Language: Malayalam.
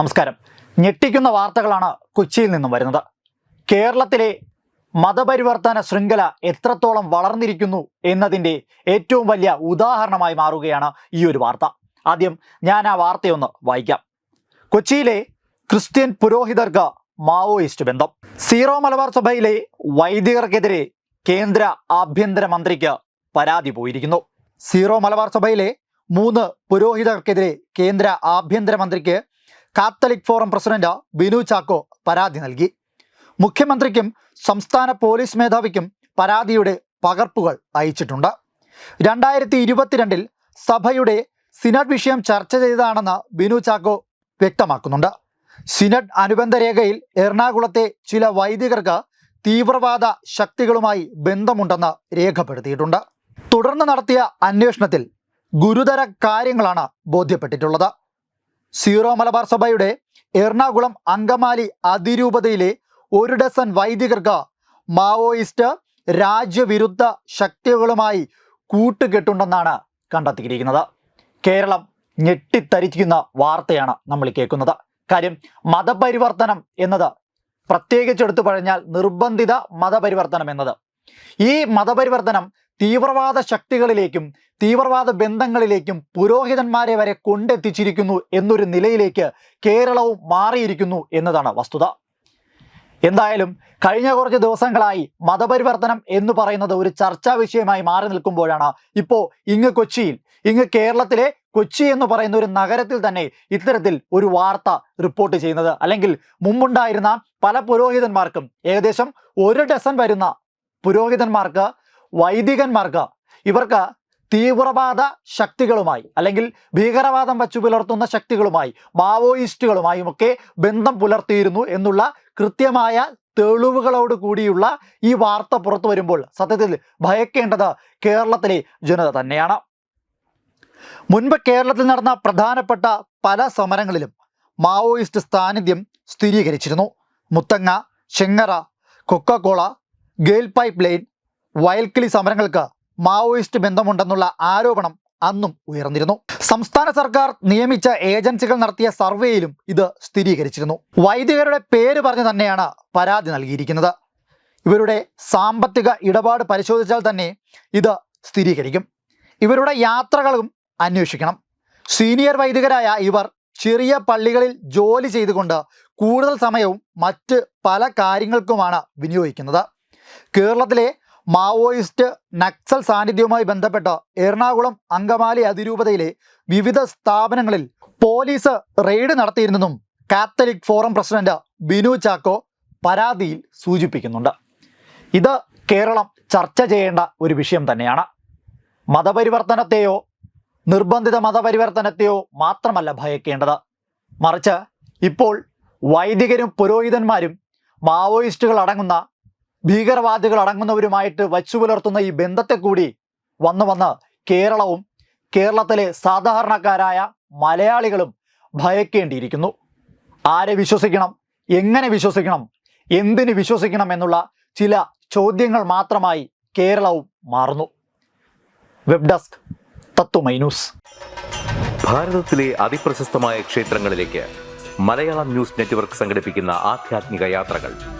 നമസ്കാരം. ഞെട്ടിക്കുന്ന വാർത്തകളാണ് കൊച്ചിയിൽ നിന്നും വരുന്നത്. കേരളത്തിലെ മതപരിവർത്തന ശൃംഖല എത്രത്തോളം വളർന്നിരിക്കുന്നു എന്നതിന്റെ ഏറ്റവും വലിയ ഉദാഹരണമായി മാറുകയാണ് ഈ ഒരു വാർത്ത. ആദ്യം ഞാൻ ആ വാർത്തയൊന്ന് വായിക്കാം. കൊച്ചിയിലെ ക്രിസ്ത്യൻ പുരോഹിതർക്ക് മാവോയിസ്റ്റ് ബന്ധം. സീറോ മലബാർ സഭയിലെ വൈദികർക്കെതിരെ കേന്ദ്ര ആഭ്യന്തര മന്ത്രിക്ക് പരാതി പോയിരിക്കുന്നു. സീറോ മലബാർ സഭയിലെ മൂന്ന് പുരോഹിതർക്കെതിരെ കേന്ദ്ര ആഭ്യന്തര മന്ത്രിക്ക് Catholic forum president Binu Chacko പരാതി നൽകി. മുഖ്യമന്ത്രിക്കും സംസ്ഥാന പോലീസ് മേധാവിക്കും പരാതിയുടെ പകർപ്പുകൾ അയച്ചിട്ടുണ്ട്. രണ്ടായിരത്തി ഇരുപത്തിരണ്ടിൽ സഭയുടെ സിനഡ് വിഷയം ചർച്ച ചെയ്തതാണെന്ന് ബിനു ചാക്കോ വ്യക്തമാക്കുന്നുണ്ട്. സിനഡ് അനുബന്ധ രേഖയിൽ എറണാകുളത്തെ ചില വൈദികർക്ക് തീവ്രവാദ ശക്തികളുമായി ബന്ധമുണ്ടെന്ന് രേഖപ്പെടുത്തിയിട്ടുണ്ട്. തുടർന്ന് നടത്തിയ അന്വേഷണത്തിൽ ഗുരുതര കാര്യങ്ങളാണ് ബോധ്യപ്പെട്ടിട്ടുള്ളത്. സീറോ മലബാർ സഭയുടെ എറണാകുളം അങ്കമാലി അതിരൂപതയിലെ ഒരു ഡസൻ വൈദികർക്ക് മാവോയിസ്റ്റ് രാജ്യവിരുദ്ധ ശക്തികളുമായി കൂട്ടുകെട്ടുണ്ടെന്നാണ് കണ്ടെത്തിയിരിക്കുന്നത്. കേരളം ഞെട്ടിത്തരിക്കുന്ന വാർത്തയാണ് നമ്മൾ കേൾക്കുന്നത്. കാര്യം മതപരിവർത്തനം എന്നത് പ്രത്യേകിച്ച് എടുത്തു പറഞ്ഞാൽ നിർബന്ധിത മതപരിവർത്തനം എന്നത്. ഈ മതപരിവർത്തനം തീവ്രവാദ ശക്തികളിലേക്കും തീവ്രവാദ ബന്ധങ്ങളിലേക്കും പുരോഹിതന്മാരെ വരെ കൊണ്ടെത്തിച്ചിരിക്കുന്നു എന്നൊരു നിലയിലേക്ക് കേരളവും മാറിയിരിക്കുന്നു എന്നതാണ് വസ്തുത. എന്തായാലും കഴിഞ്ഞ കുറച്ച് ദിവസങ്ങളായി മതപരിവർത്തനം എന്ന് പറയുന്നത് ഒരു ചർച്ചാ വിഷയമായി മാറി നിൽക്കുമ്പോഴാണ് ഇപ്പോൾ ഇങ്ങ് കൊച്ചിയിൽ ഇങ്ങ് കേരളത്തിലെ കൊച്ചി എന്ന് പറയുന്ന ഒരു നഗരത്തിൽ തന്നെ ഇത്തരത്തിൽ ഒരു വാർത്ത റിപ്പോർട്ട് ചെയ്യുന്നത്. അല്ലെങ്കിൽ മുമ്പുണ്ടായിരുന്ന പല പുരോഹിതന്മാർക്കും ഏകദേശം ഒരു ഡസൻ വരുന്ന പുരോഹിതന്മാർക്ക് വൈദികന്മാർക്ക് ഇവർക്ക് തീവ്രവാദ ശക്തികളുമായി അല്ലെങ്കിൽ ഭീകരവാദം വച്ചു പുലർത്തുന്ന ശക്തികളുമായി മാവോയിസ്റ്റുകളുമായും ഒക്കെ ബന്ധം പുലർത്തിയിരുന്നു എന്നുള്ള കൃത്യമായ തെളിവുകളോട് കൂടിയുള്ള ഈ വാർത്ത പുറത്തു വരുമ്പോൾ സത്യത്തിൽ ഭയക്കേണ്ടത് കേരളത്തിലെ ജനത തന്നെയാണ്. മുൻപ് കേരളത്തിൽ നടന്ന പ്രധാനപ്പെട്ട പല സമരങ്ങളിലും മാവോയിസ്റ്റ് സാന്നിധ്യം സ്ഥിരീകരിച്ചിരുന്നു. Muthanga Chengara Coca Cola GAIL pipe line Vayalkili സമരങ്ങൾക്ക് Maoist ബന്ധമുണ്ടെന്നുള്ള ആരോപണം അന്നും ഉയർന്നിരുന്നു. സംസ്ഥാന സർക്കാർ നിയമിച്ച ഏജൻസികൾ നടത്തിയ സർവേയിലും ഇത് സ്ഥിരീകരിച്ചിരുന്നു. വൈദികരുടെ പേര് പറഞ്ഞു തന്നെയാണ് പരാതി നൽകിയിരിക്കുന്നത്. ഇവരുടെ സാമ്പത്തിക ഇടപാട് പരിശോധിച്ചാൽ തന്നെ ഇത് സ്ഥിരീകരിക്കും. ഇവരുടെ യാത്രകളും അന്വേഷിക്കണം. സീനിയർ വൈദികരായ ഇവർ ചെറിയ പള്ളികളിൽ ജോലി ചെയ്തുകൊണ്ട് കൂടുതൽ സമയവും മറ്റ് പല കാര്യങ്ങൾക്കുമാണ് വിനിയോഗിക്കുന്നത്. കേരളത്തിലെ മാവോയിസ്റ്റ് നക്സൽ സാന്നിധ്യവുമായി ബന്ധപ്പെട്ട് എറണാകുളം അങ്കമാലി അതിരൂപതയിലെ വിവിധ സ്ഥാപനങ്ങളിൽ police raid നടത്തിയിരുന്നതും Catholic forum president Binu Chacko പരാതിയിൽ സൂചിപ്പിക്കുന്നുണ്ട്. ഇത് കേരളം ചർച്ച ചെയ്യേണ്ട ഒരു വിഷയം തന്നെയാണ്. മതപരിവർത്തനത്തെയോ നിർബന്ധിത മതപരിവർത്തനത്തെയോ മാത്രമല്ല ഭയക്കേണ്ടത്. മറിച്ച് ഇപ്പോൾ വൈദികരും പുരോഹിതന്മാരും മാവോയിസ്റ്റുകൾ അടങ്ങുന്ന ഭീകരവാദികൾ അടങ്ങുന്നവരുമായിട്ട് വച്ചു പുലർത്തുന്ന ഈ ബന്ധത്തെ കൂടി വന്നു വന്ന് കേരളവും കേരളത്തിലെ സാധാരണക്കാരായ മലയാളികളും ഭയക്കേണ്ടിയിരിക്കുന്നു. ആരെ വിശ്വസിക്കണം? എങ്ങനെ വിശ്വസിക്കണം? എന്തിന് വിശ്വസിക്കണം എന്നുള്ള ചില ചോദ്യങ്ങൾ മാത്രമായി കേരളവും മാറുന്നു. Web desk Tatwamayi news. ഭാരതത്തിലെ അതിപ്രശസ്തമായ ക്ഷേത്രങ്ങളിലേക്ക് മലയാളം ന്യൂസ് നെറ്റ്വർക്ക് സംഘടിപ്പിക്കുന്ന ആധ്യാത്മിക യാത്രകൾ.